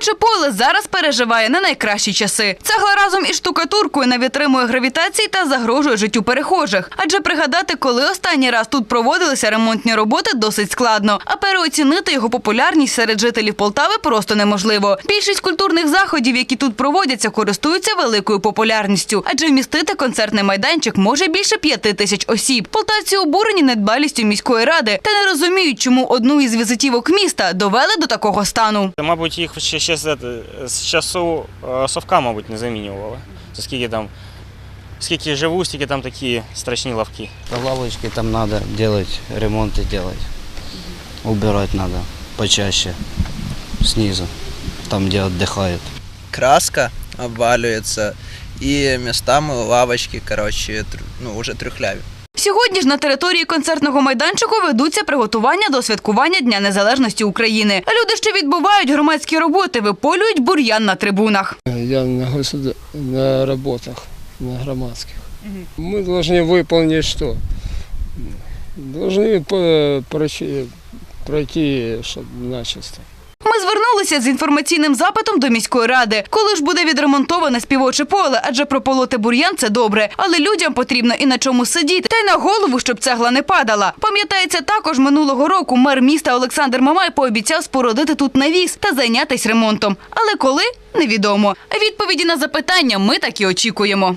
Співоче поле зараз переживає не найкращі часи. Цегла разом із штукатуркою не витримує гравітації та загрожує життю перехожих. Адже пригадати, коли останній раз тут проводилися ремонтні роботи, досить складно. А переоцінити його популярність серед жителів Полтави просто неможливо. Більшість культурних заходів, які тут проводяться, користуються великою популярністю, адже вмістити концертний майданчик може більше п'яти тисяч осіб. Полтавці обурені недбалістю міської ради та не розуміють, чому одну із візитівок міста довели до такого стану. Мабуть, їх ще, ще з, ете- з часу е, совка, мабуть, не замінювали. Це скільки там, скільки живу, стільки там такі страшні лавки. По лавочке там надо делать, ремонты делать. Убирать надо почаще снизу, там, где отдыхают. краска обваливается, и местами лавочки, короче, трю- ну, уже трюхляві. Сьогодні ж на території концертного майданчику ведуться приготування до святкування Дня Незалежності України. А люди, що відбувають громадські роботи, виполюють бур'ян на трибунах. Я на, государ... на работах, на громадских. Мы должны выполнить что? Должны по- пройти, пройти чтоб начисто. Звернулися з інформаційним запитом до міської ради. Коли ж буде відремонтоване співоче поле, адже прополоти бур'ян це добре, але людям потрібно і на чому сидіти, та й на голову, щоб цегла не падала. Пам'ятається, також минулого року мер міста Олександр Мамай пообіцяв спорудити тут навіс та зайнятися ремонтом. Але коли невідомо. Відповіді на запитання ми так і очікуємо.